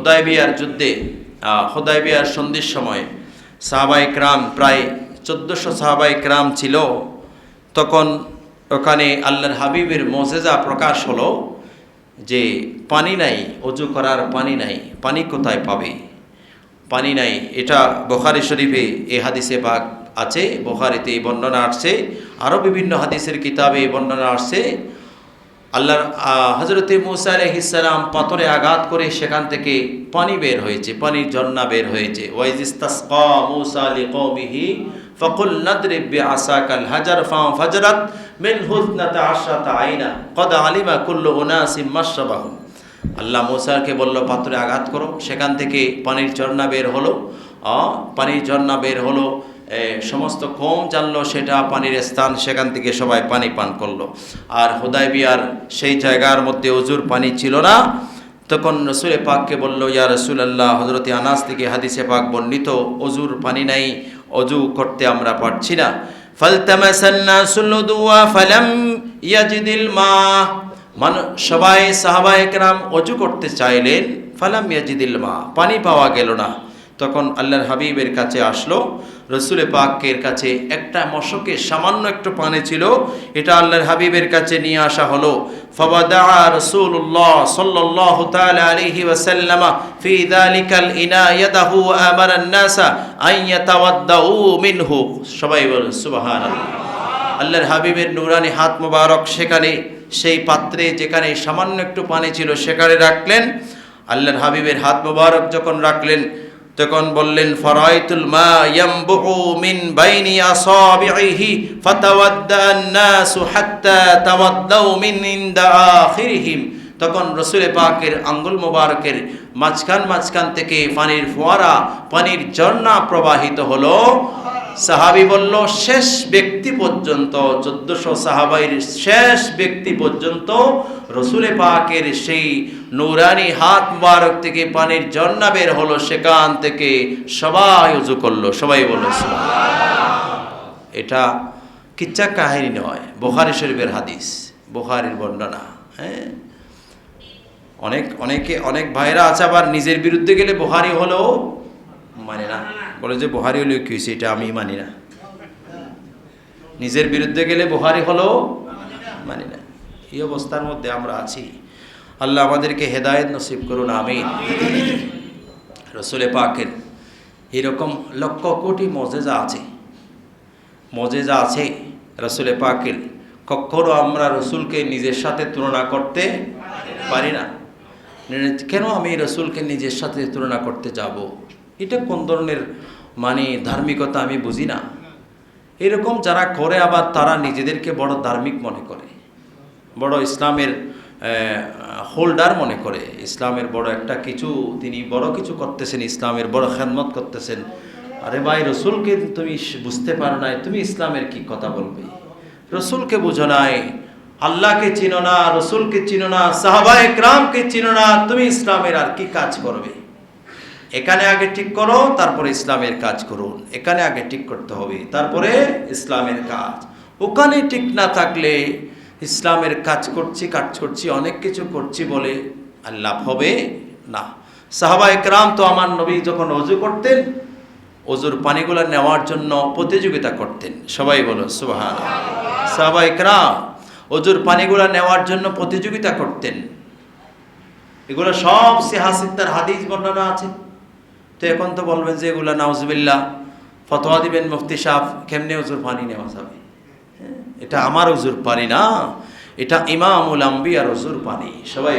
হোদাই বিয়ার যুদ্ধে হোদাই বিয়ার সন্ধির সময় সাহাবাই ক্রাম প্রায় চোদ্দোশো সাহাবাই ক্রাম ছিল। তখন ওখানে আল্লাহর হাবিবের মোজেজা প্রকাশ হলো যে পানি নাই, অজু করার পানি নাই, পানি কোথায় পাবে? পানি নাই, এটা বোখারি শরীফে এ হাদিসে বাঘ আছে, বোখারিতে এই বর্ণনা আসছে আরও বিভিন্ন হাদিসের কিতাবে এই বর্ণনা আসছে। আল্লাহর হজরতে মুসা আলহিসাম পাথরে আঘাত করে সেখান থেকে পানি বের হয়েছে, পানির ঝর্ণা বের হয়েছে। ফকুল নাদরিব বিআসাকাল হাজার ফা ফাজরাত মিন হুজনাতা আশরাতা আইনা কদ আলিমা কুল্লু উনাসিম মাশরাবাহুম আল্লাহ মুসাকে বলল পাত্রে আঘাত করো। সেখান থেকে পানির ঝর্ণা বের হলো। পানির ঝর্ণা বের হলো। সমস্ত কম জানলো সেটা পানির স্থান, সেখান থেকে সবাই পানি পান করল। আর হুদাইবিয়ার সেই জায়গার মধ্যে অজুর পানি ছিল না। তখন রসুলে পাককে বলল, ইয়া রসুল আল্লাহ হজরতে আনাস থেকে হাদিসে পাক বর্ণিত, অজুর পানি নাই, অজু করতে আমরা পারছি না। সবাই সাহাবা একরাম অজু করতে চাইলেন, ফালাম ইয়াজিদিল মা। পানি পাওয়া গেল না। তখন আল্লাহর হাবিবের কাছে আসলো, রসুলে পাকের কাছে একটা মশকে সামান্য একটু পানি ছিল, এটা আল্লাহর হাবিবের কাছে নিয়ে আসা হলো। সবাই আল্লাহর হাবিবের নুরানি হাত মোবারক সেখানে, সেই পাত্রে যেখানে সামান্য একটু পানি ছিল, সেখানে রাখলেন। আল্লাহর হাবিবের হাত মোবারক যখন রাখলেন তখন বললেন, ফরাইতুল মা ইয়ামবুউ মিন বাইনি আসাবিহি ফাতাওয়াদ্দা আন-নাসু হাত্তা তাওয়াদ্দাউ মিন ইনদা আখিরিহিম। তখন রসুলে পাকের আঙ্গুল মোবারকের মাঝখান মাঝখান থেকে পানির ফোয়ারা, পানির ঝর্ণা প্রবাহিত হলো। সাহাবি বলল, শেষ ব্যক্তি পর্যন্ত, চোদ্দশো সাহাবাইয়ের শেষ ব্যক্তি পর্যন্ত রসুলে পাকের সেই নৌরানি হাত মুবারক থেকে পানির ঝর্ণা বের হলো, সেখান থেকে সবাই উজু করল। সবাই বলল এটা কিচ্ছা কাহিনী নয়, বোখারি শরীফের হাদিস, বোখারির বর্ণনা হ্যাঁ? অনেক, অনেকে, অনেক ভাইরা আছে আবার নিজের বিরুদ্ধে গেলে বোহারি হলেও মানে না, বলে যে বোহারি হলেও কি হয়েছে, এটা আমি মানি না। নিজের বিরুদ্ধে গেলে বোহারি হলেও মানি না। এই অবস্থার মধ্যে আমরা আছি। আল্লাহ আমাদেরকে হেদায়েত নসিব করুন, আমিন। রসুলে পাকের এরকম লক্ষ কোটি মজেজা আছে। মজেজা আছে রসুলে পাকের। কখনো আমরা রসুলকে নিজের সাথে তুলনা করতে পারি না। কেন আমি রসুলকে নিজের সাথে তুলনা করতে যাব? এটা কোন ধরনের মানে ধার্মিকতা আমি বুঝি না। এরকম যারা করে আবার তারা নিজেদেরকে বড় ধার্মিক মনে করে। বড় ইসলামের হোল্ডার মনে করে। ইসলামের বড় একটা কিছু, তিনি বড় কিছু করতেছেন, ইসলামের বড় খেদমত করতেছেন। আরে ভাই, রসুলকে তুমি বুঝতে পারো নাই, তুমি ইসলামের কি কথা বলবে? রসুলকে বুঝো নাই, আল্লাহকে চিনো না, রসুলকে চিনো না, সাহাবা একরামকে চিনো না, তুমি ইসলামের আর কি কাজ করবে? এখানে আগে ঠিক করো, তারপরে ইসলামের কাজ করুন। এখানে আগে ঠিক করতে হবে, তারপরে ইসলামের কাজ। ওখানে ঠিক না থাকলে ইসলামের কাজ করছি কাজ করছি, অনেক কিছু করছি বলে আর লাভ হবে না। সাহাবা একরাম তো আমার নবী যখন অজু করতেন, অজুর পানিগুলো নেওয়ার জন্য প্রতিযোগিতা করতেন। সবাই বলো সুবাহান সাহাবা একরাম অজুর পানিগুলো নেওয়ার জন্য প্রতিযোগিতা করতেন। এগুলো সব সিহাসিদ্দার হাদিস বর্ণনা আছে। তো এখন তো বলবেন যে এগুলো নাউজবিল্লা ফতোয়া দিবেন মুফতি সাহ কেমনে অজুর পানি নেওয়া যাবে? এটা আমার অজুর পানি না এটা ইমামুল আম্বিয়ার ওজুর পানি। সবাই